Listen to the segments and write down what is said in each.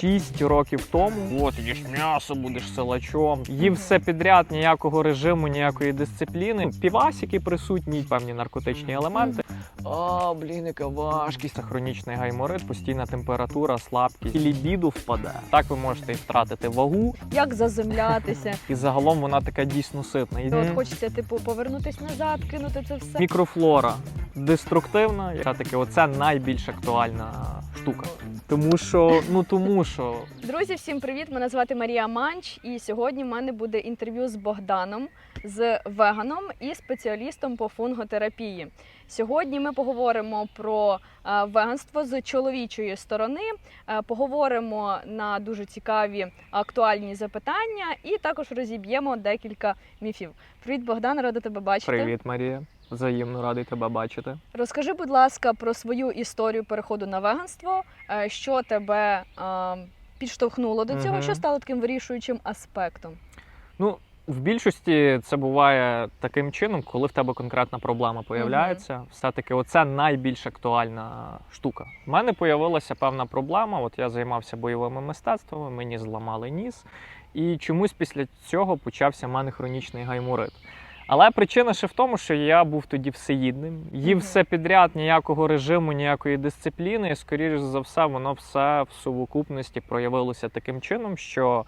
Шість років тому. От їж м'ясо, будеш силачом. Їв все підряд, ніякого режиму, ніякої дисципліни. Півасики присутні, певні наркотичні елементи. А, блін, яка важкість. Хронічний гайморит, постійна температура, слабкість. І лібіду впаде. Так ви можете і втратити вагу, Як заземлятися? і загалом вона така дійсно ситна. І От хочеться, типу, повернутись назад, кинути це все. Мікрофлора деструктивна, яка таки оце найбільш актуальна штука. Тому що, ну тому що Друзі, всім привіт! Мене звати Марія Манч, і сьогодні в мене буде інтерв'ю з Богданом, з веганом і спеціалістом по фунготерапії. Сьогодні ми поговоримо про е, веганство з чоловічої сторони, е, поговоримо на дуже цікаві актуальні запитання, і також розіб'ємо декілька міфів. Привіт, Богдан, рада тебе бачити. привіт, Марія. Взаємно радий тебе бачити. Розкажи, будь ласка, про свою історію переходу на веганство, е, що тебе підштовхнуло до цього, Мгм. що стало таким вирішуючим аспектом. Ну, в більшості це буває таким чином, коли в тебе конкретна проблема появляється. Все-таки оце найбільш актуальна штука. У мене появилася певна проблема. От я займався бойовими мистецтвами, мені зламали ніс, і чомусь після цього почався в мене хронічний гайморит. Але причина ще в тому, що я був тоді всеїдним, їв Мгм. все підряд, ніякого режиму, ніякої дисципліни. І, скоріш за все, воно все в сукупності проявилося таким чином, що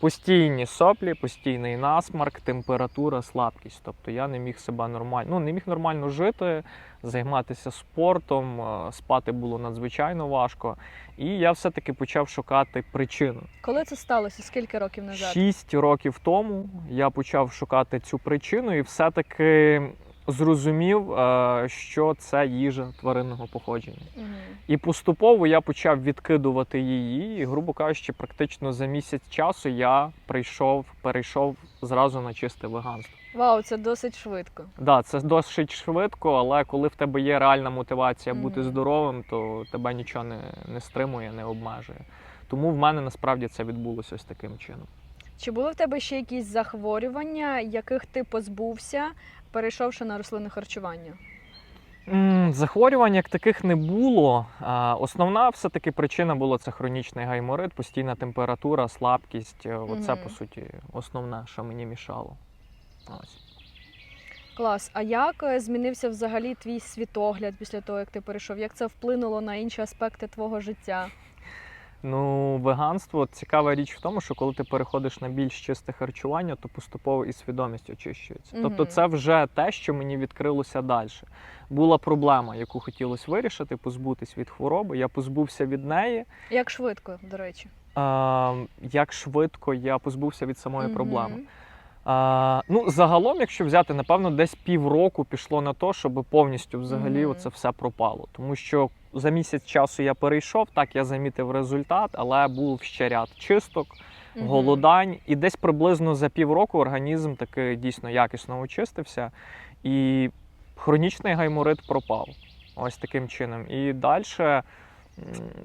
постійні соплі, постійний насмарк, температура, слабкість. Тобто я не міг себе нормально, ну не міг нормально жити, займатися спортом, е, спати було надзвичайно важко. І я все-таки почав шукати причину. Коли це сталося? Скільки років назад? Шість років тому я почав шукати цю причину і все-таки зрозумів, е, що це їжа тваринного походження. Мгм. І поступово я почав відкидувати її. І, грубо кажучи, практично за місяць часу я прийшов, перейшов зразу на чисте веганство. Вау, це досить швидко. Да, це досить швидко, але коли в тебе є реальна мотивація бути здоровим, то тебе нічого не, не стримує, не обмежує. Тому в мене насправді це відбулося ось таким чином. Чи були в тебе ще якісь захворювання, яких ти позбувся, перейшовши на рослинне харчування? Захворювань як таких не було. Основна все-таки причина була це хронічний гайморит, постійна температура, слабкість. Е, Оце, Мгм. по суті, основне, що мені мішало. Ось. Клас. А як е, змінився взагалі твій світогляд після того, як ти перейшов? Як це вплинуло на інші аспекти твого життя? Ну, веганство цікава річ в тому, що коли ти переходиш на більш чисте харчування, то поступово і свідомість очищується. Тобто, це вже те, що мені відкрилося далі. Була проблема, яку хотілося вирішити, позбутись від хвороби. Я позбувся від неї. Як швидко, до речі? А, як швидко я позбувся від самої Мгм. проблеми. А, ну, загалом, якщо взяти, напевно, десь півроку пішло на те, щоб повністю взагалі Мгм. оце все пропало. Тому що за місяць часу я перейшов, так я замітив результат, але був ще ряд чисток, Мгм. голодань, і десь приблизно за півроку організм таки дійсно якісно очистився, і хронічний гайморит пропав. Ось таким чином. І далі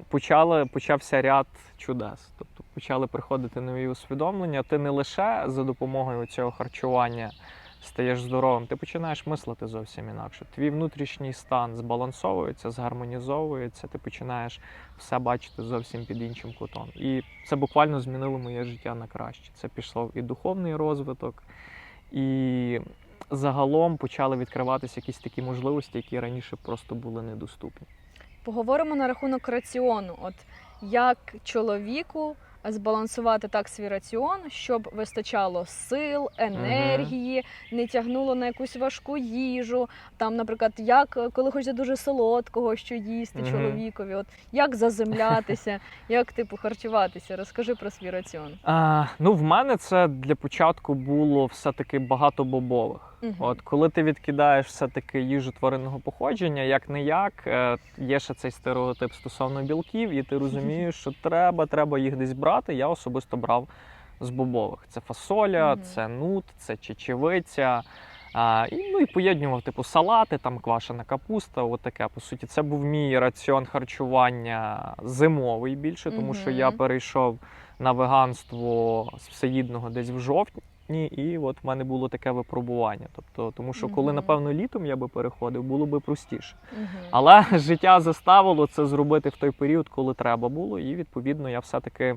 почали, почався ряд чудес. Тобто почали приходити нові усвідомлення. Ти не лише за допомогою цього харчування стаєш здоровим, ти починаєш мислити зовсім інакше. Твій внутрішній стан збалансовується, згармонізовується, ти починаєш все бачити зовсім під іншим кутом. І це буквально змінило моє життя на краще. Це пішов і духовний розвиток, і загалом почали відкриватися якісь такі можливості, які раніше просто були недоступні. Поговоримо на рахунок раціону. От як чоловіку збалансувати так свій раціон, щоб вистачало сил, енергії, не тягнуло на якусь важку їжу. Там, наприклад, як е, коли хочеться дуже солодкого, що їсти Мгм. чоловікові, от як заземлятися, як типу харчуватися. Розкажи про свій раціон. А, ну, в мене це для початку було все-таки багато бобових. Мгм. От коли ти відкидаєш все-таки їжу тваринного походження, як не як, е, є ще цей стереотип стосовно білків, і ти розумієш, що треба, треба їх десь брати. Я особисто брав з бобових. Це фасоля, Мгм. це нут, це чечевиця. А, і, ну і поєднував типу салати, там квашена капуста. От таке. По суті, це був мій раціон харчування зимовий більше, тому що я перейшов на веганство з всеїдного десь в жовтні. Літні, і от в мене було таке випробування. Тобто, тому що коли, напевно, літом я би переходив, було би простіше. Але життя заставило це зробити в той період, коли треба було. І відповідно я все-таки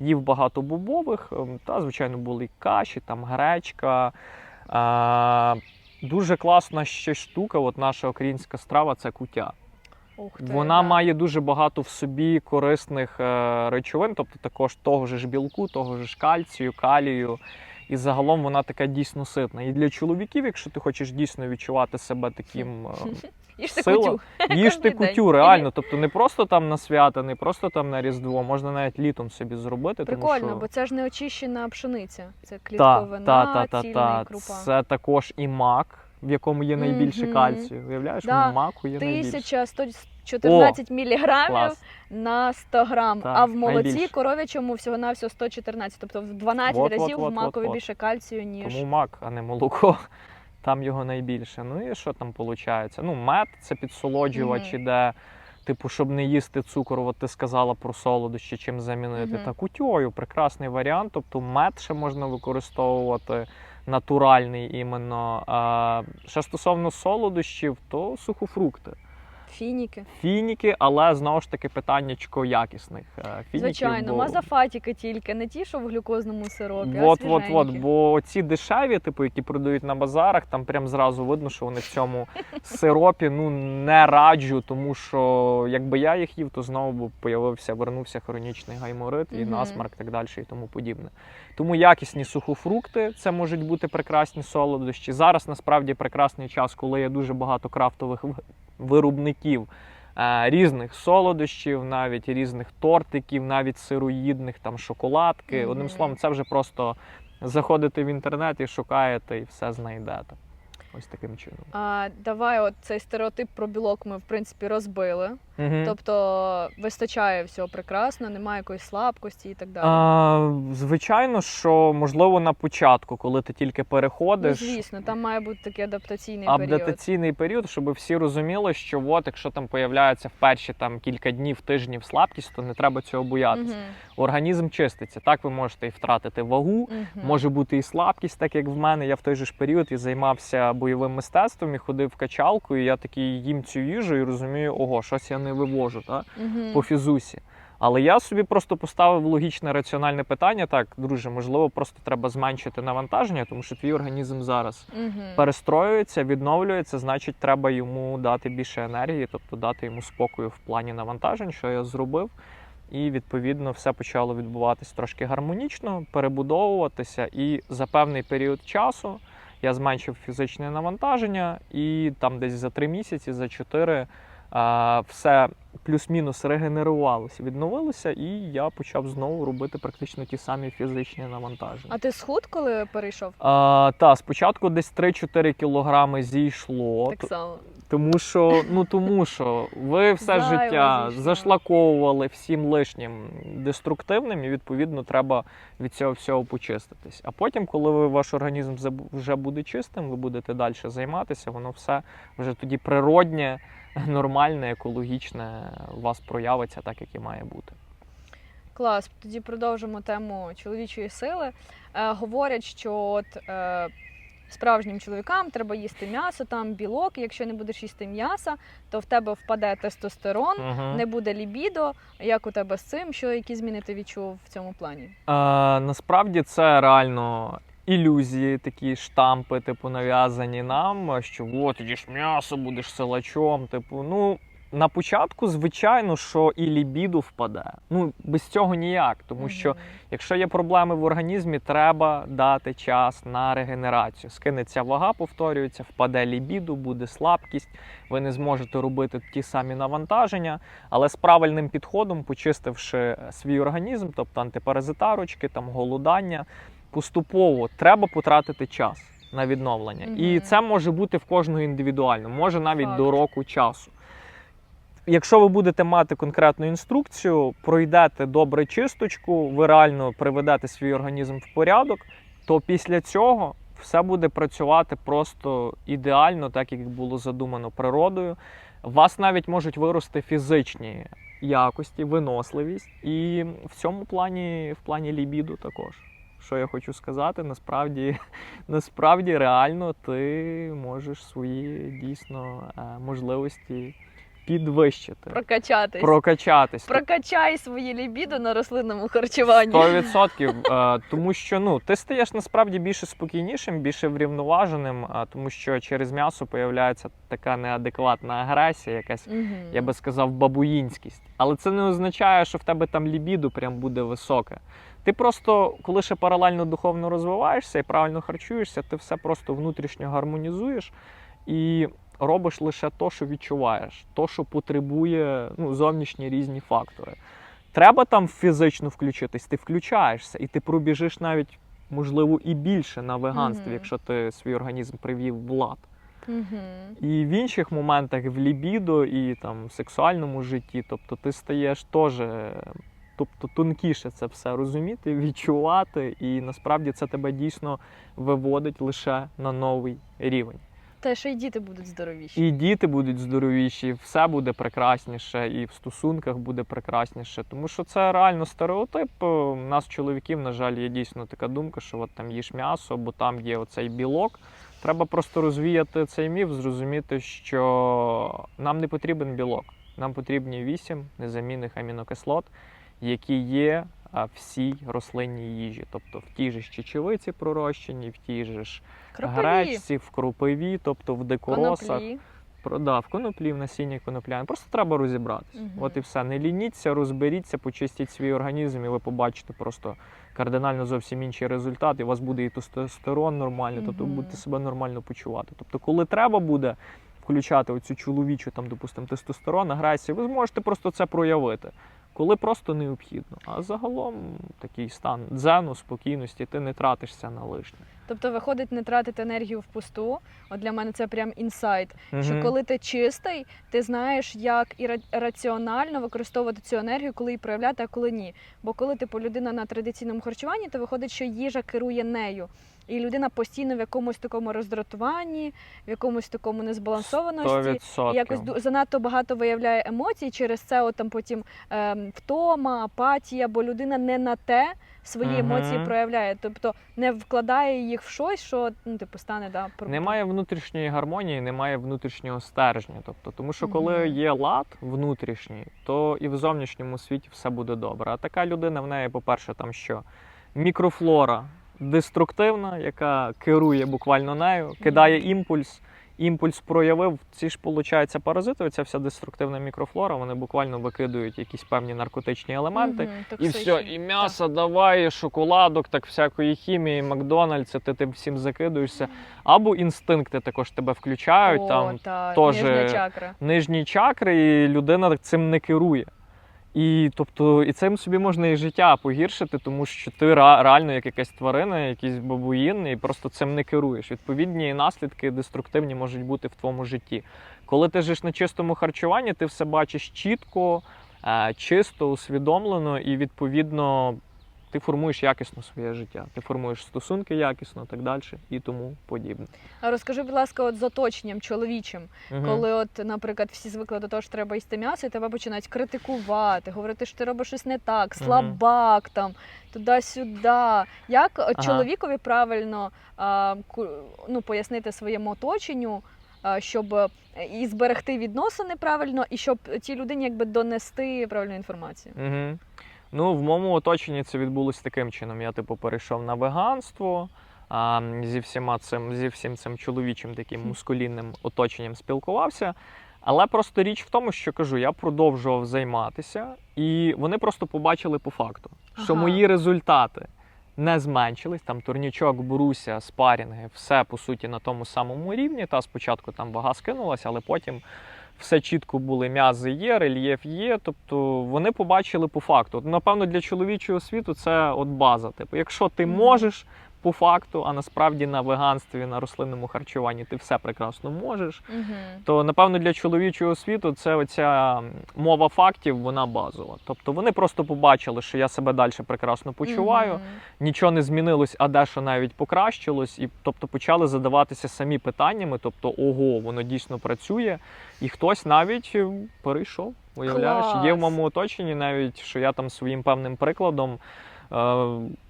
їв багато бобових. ем, Та, звичайно, були каші, там гречка. А, дуже класна ще штука, от наша українська страва це кутя. Ух ти, Вона да. має дуже багато в собі корисних е, речовин, тобто також того ж білку, того ж кальцію, калію. І загалом вона така дійсно ситна. І для чоловіків, якщо ти хочеш дійсно відчувати себе таким е, Їжте кутю. Реально. Тобто не просто там на свята, не просто там на Різдво, можна навіть літом собі зробити. Прикольно, тому що... бо це ж не очищена пшениця. Це та, клітковина, та, та, та, цільна та. крупа. Це також і мак, в якому є найбільше Мгм. кальцію. Уявляєш, Да. в маку є найбільше. 1114 міліграмів Клас. на 100 грам, Так, а в молоці найбільше. коров'ячому всього на всього 114, тобто в 12 Вот, разів вот, вот, в макові вот, вот. більше кальцію, ніж Тому мак, а не молоко. Там його найбільше. Ну і що там виходить? Ну, мед це підсолоджувач Мгм. іде. Типу, щоб не їсти цукор, от ти сказала про солодощі, чим замінити. Мгм. Та кутьою прекрасний варіант. Тобто мед ще можна використовувати натуральний іменно. А ще стосовно солодощів, то сухофрукти. фініки. Фініки, але знову ж таки питаннячко якісних е, фініків. Звичайно, бо... мазафатіки тільки, не ті, що в глюкозному сиропі, а Вот, вот, вот. Бо ці дешеві, типу, які продають на базарах, там прям зразу видно, що вони в цьому сиропі ну не раджу, тому що якби я їх їв, то знову б появився, вернувся хронічний гайморит і насмарк, так далі і тому подібне. Тому якісні сухофрукти це можуть бути прекрасні солодощі. Зараз насправді прекрасний час, коли є дуже багато крафтових виробників. е, Різних солодощів, навіть різних тортиків, навіть сироїдних, там шоколадки. Мгм. Одним словом, це вже просто заходите в інтернет і шукаєте, і все знайдете. Ось таким чином. А, давай, от цей стереотип про білок ми в принципі розбили. Мгм. Тобто вистачає всього прекрасно, немає якоїсь слабкості і так далі. А, звичайно, що можливо на початку, коли ти тільки ну, переходиш. звісно, там має бути такий адаптаційний період. Адаптаційний період, щоб всі розуміли, що от, якщо там появляється в перші там кілька днів, тижнів слабкість, то не треба цього боятися. Мгм, Організм чиститься. Так ви можете і втратити вагу, мгм. може бути і слабкість, так як в мене. Я в той же ж період і займався бойовим мистецтвом і ходив в качалку, і я такий їм цю їжу і розумію, ого, щось я не вивожу та, Мгм. по фізусі. Але я собі просто поставив логічне раціональне питання. Так, друже, можливо, просто треба зменшити навантаження, тому що твій організм зараз Мгм. перестроюється, відновлюється, значить, треба йому дати більше енергії, тобто дати йому спокою в плані навантажень, що я зробив. І відповідно все почало відбуватись трошки гармонічно, перебудовуватися. І за певний період часу я зменшив фізичне навантаження, і там десь за три місяці, за чотири все плюс-мінус регенерувалося, відновилося, і я почав знову робити практично ті самі фізичні навантаження. А ти схуд, коли перейшов? А, та, спочатку десь 3-4 кілограми зійшло, Так само. тому що, ну тому що ви все Зайво життя зійшло. зашлаковували всім лишнім деструктивним, і відповідно треба від цього всього почиститись. А потім, коли ви, ваш організм вже буде чистим, ви будете далі займатися, воно все вже тоді природнє, нормальне, екологічне у вас проявиться так, як і має бути. Клас. Тоді продовжимо тему чоловічої сили. Е, говорять, що от е, справжнім чоловікам треба їсти м'ясо, там білок. Якщо не будеш їсти м'яса, то в тебе впаде тестостерон, Мгм. не буде лібідо. Як у тебе з цим? Що які зміни ти відчув в цьому плані? Е, насправді це реально ілюзії, такі штампи, типу, нав'язані нам, що от їж м'ясо, будеш силачом. Типу, ну. На початку, звичайно, що і лібіду впаде. Ну без цього ніяк, тому що якщо є проблеми в організмі, треба дати час на регенерацію. Скинеться вага, повторюється, впаде лібіду, буде слабкість. Ви не зможете робити ті самі навантаження, але з правильним підходом, почистивши свій організм, тобто антипаразитарочки, там голодання, поступово треба потратити час на відновлення. І це може бути в кожного індивідуально, може навіть Факт. до року часу. Якщо ви будете мати конкретну інструкцію, пройдете добре чисточку, ви реально приведете свій організм в порядок, то після цього все буде працювати просто ідеально, так як було задумано природою. У вас навіть можуть вирости фізичні якості, виносливість, і в цьому плані, в плані лібіду також. Що я хочу сказати, насправді, насправді реально ти можеш свої дійсно е, можливості підвищити, Прокачатись. прокачатись. Прокачай свої лібідо на рослинному харчуванні. 100%. Е, Тому що ну, ти стаєш насправді більше спокійнішим, більше врівноваженим, е, тому що через м'ясо появляється така неадекватна агресія, якась, Мгм. я би сказав, бабуїнськість. Але це не означає, що в тебе там лібіду прям буде високе. Ти просто, коли ще паралельно духовно розвиваєшся і правильно харчуєшся, ти все просто внутрішньо гармонізуєш і робиш лише то, що відчуваєш, то, що потребує ну, зовнішні різні фактори. Треба там фізично включитись, ти включаєшся, і ти пробіжиш навіть, можливо, і більше на веганстві, Мгм. якщо ти свій організм привів в лад. Мгм. І в інших моментах в лібідо і там в сексуальному житті, тобто ти стаєш теж, тобто тонкіше це все розуміти, відчувати, і насправді це тебе дійсно виводить лише на новий рівень. Та ще й діти будуть здоровіші. І діти будуть здоровіші, і все буде прекрасніше, і в стосунках буде прекрасніше. Тому що це реально стереотип. У нас, чоловіків, на жаль, є дійсно така думка, що от там їж м'ясо, бо там є оцей білок. Треба просто розвіяти цей міф, зрозуміти, що нам не потрібен білок. Нам потрібні вісім незамінних амінокислот, які є в всій рослинній їжі. Тобто в тій же ж чечевиці пророщеній, в тій же ж Кропиві, гречці, в кропиві, тобто в дикоросах. Продав коноплі в насінні конопляне. Просто треба розібратись. Мгм. От і все. Не лініться, розберіться, почистіть свій організм, і ви побачите просто кардинально зовсім інший результат. І у вас буде і тестостерон нормальний, тобто ви Мгм. будете себе нормально почувати. Тобто, коли треба буде включати оцю чоловічу, там, допустимо, тестостерон, агресію, ви зможете просто це проявити. Коли просто необхідно. А загалом такий стан дзену, спокійності, ти не тратишся на лишнє. Тобто виходить не тратити енергію впусту. От для мене це прям інсайт. Що коли ти чистий, ти знаєш, як і раціонально використовувати цю енергію, коли її проявляти, а коли ні. Бо коли типу людина на традиційному харчуванні, то виходить, що їжа керує нею. І людина постійно в якомусь такому роздратуванні, в якомусь такому незбалансованості. 100%. Якось занадто багато виявляє емоцій, через це от там потім ем, втома, апатія, бо людина не на те свої Мгм. емоції проявляє, тобто не вкладає їх в щось, що ну, типу, стане да, проблемою. Немає внутрішньої гармонії, немає внутрішнього стержня. Тобто, тому що коли Мгм. є лад внутрішній, то і в зовнішньому світі все буде добре. А така людина в неї, по-перше, там що мікрофлора деструктивна, яка керує буквально нею, кидає імпульс. Імпульс проявив, ці ж, виходить, паразити, оця вся деструктивна мікрофлора, вони буквально викидують якісь певні наркотичні елементи. Мгм, І все, і м'ясо давай, і шоколадок, так всякої хімії, Макдональдса, ти тим всім закидуєшся. Або інстинкти також тебе включають, О, там та, теж- нижня чакра. нижні чакри, і людина цим не керує. І тобто, і цим собі можна і життя погіршити, тому що ти реально як якась тварина, якийсь бабуїн, і просто цим не керуєш. Відповідні наслідки деструктивні можуть бути в твоєму житті. Коли ти жиш на чистому харчуванні, ти все бачиш чітко, е, чисто, усвідомлено, і відповідно ти формуєш якісно своє життя. Ти формуєш стосунки якісно, так далі і тому подібне. А розкажи, будь ласка, от з оточенням чоловічим, Мгм. коли, от, наприклад, всі звикли до того, що треба їсти м'ясо, і тебе починають критикувати, говорити, що ти робиш щось не так, слабак там, туди-сюди. Як Ага. чоловікові правильно а, ну, пояснити своєму оточенню, щоб е, і зберегти відносини правильно, і щоб цій людині якби донести правильну інформацію? Угу. Ну, в моєму оточенні це відбулося таким чином. Я, типу, перейшов на веганство. А, зі всіма цим, зі всім цим чоловічим таким мускулінним оточенням спілкувався. Але просто річ в тому, що кажу, я продовжував займатися, і вони просто побачили по факту, що Ага. мої результати не зменшились. Там турнічок, бруся, спарінги, все по суті на тому самому рівні. Та спочатку там вага скинулася, але потім все чітко були м'язи є, рельєф є. Тобто вони побачили по факту. От, напевно, для чоловічого світу це от база. Типу, якщо ти можеш по факту, а насправді на веганстві, на рослинному харчуванні ти все прекрасно можеш, Угу. то напевно для чоловічого світу це оця мова фактів, вона базова. Тобто вони просто побачили, що я себе далі прекрасно почуваю нічого не змінилось, а дещо навіть покращилось, і тобто почали задаватися самі питаннями. Тобто, ого, воно дійсно працює, і хтось навіть перейшов. Уявляєш, Клас! є в моєму оточенні навіть, що я там своїм певним прикладом. Е,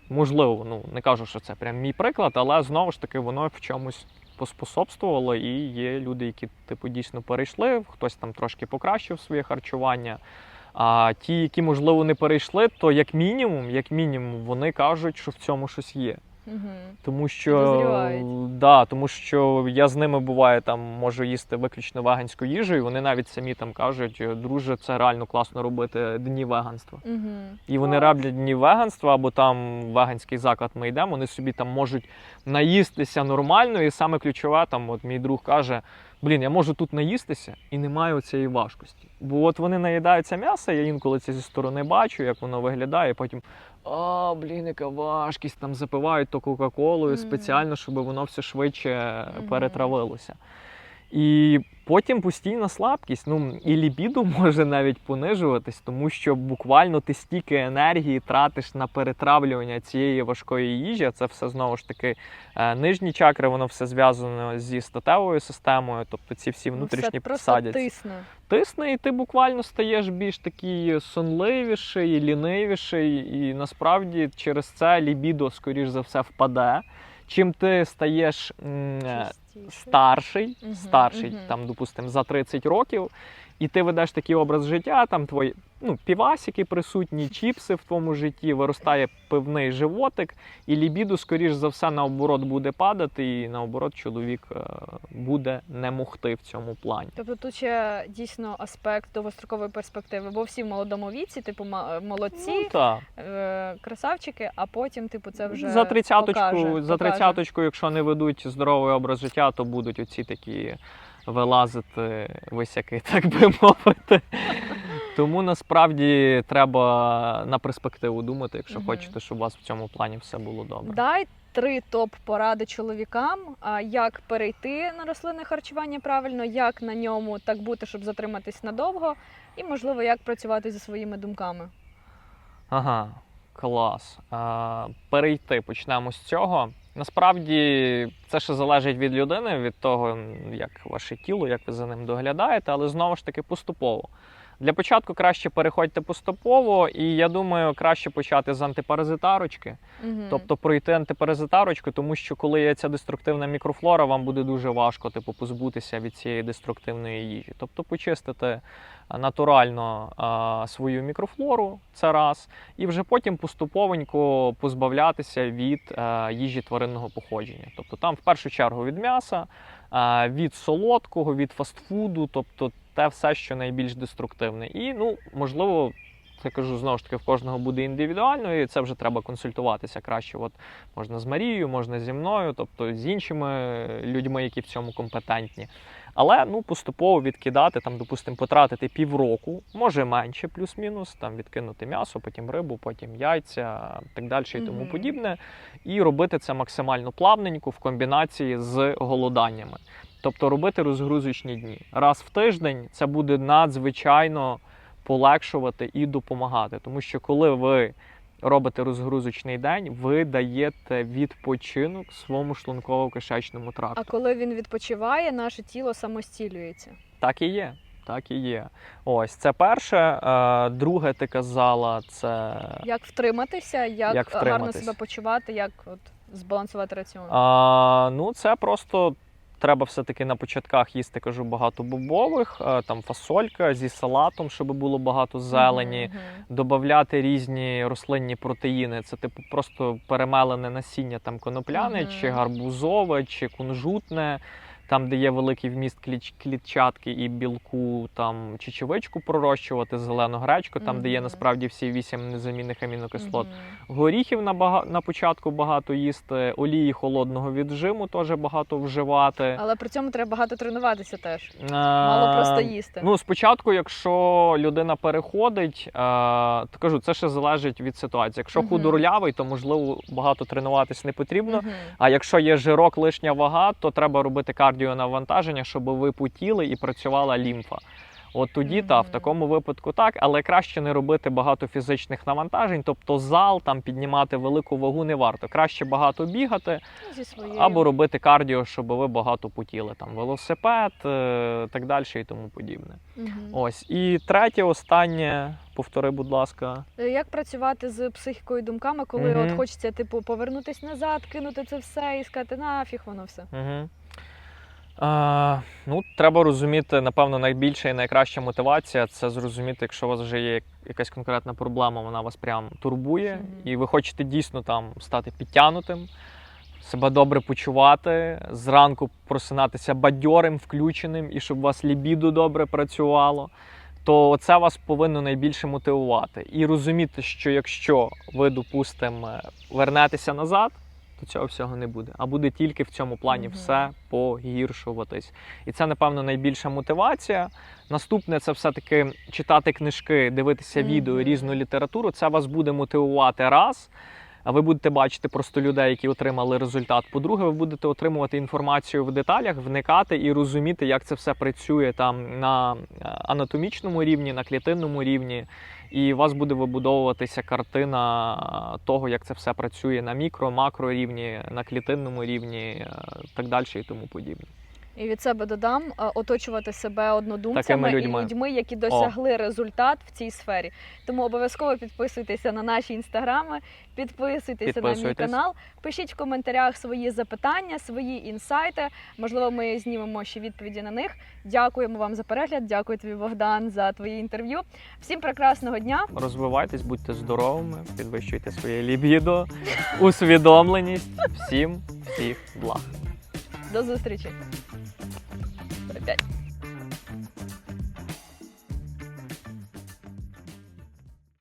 можливо, ну не кажу, що це прям мій приклад, але знову ж таки воно в чомусь поспособствувало, і є люди, які типу дійсно перейшли, хтось там трошки покращив своє харчування. А ті, які можливо не перейшли, то як мінімум, як мінімум, вони кажуть, що в цьому щось є. Угу. Тому що да, тому що я з ними буває там можу їсти виключно веганську їжу, і вони навіть самі там кажуть, друже, це реально класно робити дні веганства. Угу. І вони роблять дні веганства, або там веганський заклад ми йдемо, вони собі там можуть наїстися нормально. І саме ключове, там, от мій друг каже: блін, я можу тут наїстися і не маю цієї важкості. Бо от вони наїдаються м'яса, я інколи це зі сторони бачу, як воно виглядає, і потім. А, блін, яка важкість, там запивають то Кока-Колою Мгм. спеціально, щоб воно все швидше Мгм. перетравилося. І потім постійна слабкість. Ну і лібіду може навіть понижуватись, тому що буквально ти стільки енергії тратиш на перетравлювання цієї важкої їжі. а Це все знову ж таки е, нижні чакри, воно все зв'язано зі статевою системою, тобто ці всі внутрішні Ну, Все тисне. Тисне, і ти буквально стаєш більш такий сонливіший, лінивіший, і насправді через це лібідо, скоріш за все, впаде. Чим ти стаєш е. Старший, старший, там, допустимо, за 30 років, і ти ведеш такий образ життя, там твої ну, півасики присутні, чіпси в твоєму житті, виростає пивний животик, і лібіду, скоріш за все, наоборот буде падати, і наоборот, чоловік е, буде не могти в цьому плані. Тобто тут ще дійсно аспект довгострокової перспективи, бо всі в молодому віці, типу ма- молодці, Ну, так. е, красавчики, а потім, типу, це вже за тридцяточку, покаже, за тридцяточку, якщо не ведуть здоровий образ життя, то будуть оці такі вилазити висяки, так би мовити. Тому насправді треба на перспективу думати, якщо Мгм. хочете, щоб у вас в цьому плані все було добре. Дай три топ поради чоловікам, як перейти на рослинне харчування правильно, як на ньому так бути, щоб затриматись надовго, і можливо, як працювати зі своїми думками. Ага, клас. Перейти почнемо з цього. Насправді це ще залежить від людини, від того, як ваше тіло, як ви за ним доглядаєте, але знову ж таки поступово. Для початку краще переходьте поступово, і я думаю, краще почати з антипаразитарочки, Мгм. тобто пройти антипаразитарочку, тому що коли є ця деструктивна мікрофлора, вам буде дуже важко типу, позбутися від цієї деструктивної їжі. Тобто почистити натурально а, свою мікрофлору, це раз, і вже потім поступовенько позбавлятися від а, їжі тваринного походження. Тобто там в першу чергу від м'яса, а, від солодкого, від фастфуду, тобто те все, що найбільш деструктивне. І ну, можливо. Це кажу знову ж таки, в кожного буде індивідуально, і це вже треба консультуватися краще. От можна з Марією, можна зі мною, тобто з іншими людьми, які в цьому компетентні. Але ну поступово відкидати, там, допустимо, потратити півроку, може менше, плюс-мінус, там відкинути м'ясо, потім рибу, потім яйця, так далі і тому подібне. І робити це максимально плавненько в комбінації з голоданнями. Тобто робити розгрузочні дні. Раз в тиждень це буде надзвичайно полегшувати і допомагати. Тому що коли ви робите розгрузочний день, ви даєте відпочинок своєму шлунково-кишечному тракту. А коли він відпочиває, наше тіло самостілюється. Так і є. Так і є. Ось це перше. Е, друге, ти казала, це Як втриматися, як, Як гарно себе почувати, як от збалансувати раціон. А, ну, це просто треба все-таки на початках їсти, кажу, багато бобових, е, там фасолька зі салатом, щоб було багато зелені. mm-hmm. додати різні рослинні протеїни. Це типу просто перемелене насіння там конопляне, Мгм. чи гарбузове, чи кунжутне. Там, де є великий вміст кліч- клітчатки і білку, там чечевичку пророщувати, зелену гречку, там, де є насправді всі вісім незамінних амінокислот. Мгм. Горіхів на, бага... на початку багато їсти, олії холодного віджиму теж багато вживати. Але при цьому треба багато тренуватися теж. Е, Мало просто їсти. Ну, спочатку, якщо людина переходить, е, то кажу, це ще залежить від ситуації. Якщо худорлявий, то можливо багато тренуватись не потрібно. А якщо є жирок, лишня вага, то треба робити кардіонавантаження, щоб ви потіли і працювала лімфа. От тоді та в такому випадку так, але краще не робити багато фізичних навантажень, тобто зал там піднімати велику вагу не варто. Краще багато бігати Ну, або робити кардіо, щоб ви багато потіли. Там велосипед, е, так далі і тому подібне. Мгм. Ось і третє, останнє, повтори, будь ласка. Е, Як працювати з психікою думками, коли Мгм. от хочеться типу повернутись назад, кинути це все і сказати нафіг воно все. Угу. А, ну, треба розуміти, напевно, найбільша і найкраща мотивація це зрозуміти, якщо у вас вже є якась конкретна проблема, вона вас прям турбує, і ви хочете дійсно там стати підтягнутим, себе добре почувати, зранку просинатися бадьорим, включеним, і щоб у вас лібідо добре працювало. То це вас повинно найбільше мотивувати. І розуміти, що якщо ви, допустимо, вернетеся назад, то цього всього не буде. А буде тільки в цьому плані Мгм. все погіршуватись. І це, напевно, найбільша мотивація. Наступне це все-таки читати книжки, дивитися відео, різну літературу. Це вас буде мотивувати раз. А ви будете бачити просто людей, які отримали результат. По-друге, ви будете отримувати інформацію в деталях, вникати і розуміти, як це все працює там на е, анатомічному рівні, на клітинному рівні. І у вас буде вибудовуватися картина того, як це все працює на мікро, макро рівні, на клітинному рівні, е, так далі і тому подібне. І від себе додам е, оточувати себе однодумцями Такими і людьми. людьми, які досягли результат в цій сфері. Тому обов'язково підписуйтеся на наші інстаграми, підписуйтеся на мій канал, пишіть в коментарях свої запитання, свої інсайти. Можливо, ми знімемо ще відповіді на них. Дякуємо вам за перегляд. Дякую тобі, Богдан, за твоє інтерв'ю. Всім прекрасного дня. Розвивайтесь, будьте здоровими, підвищуйте своє лібідо, усвідомленість. Всім всіх благ. До зустрічі. Опять.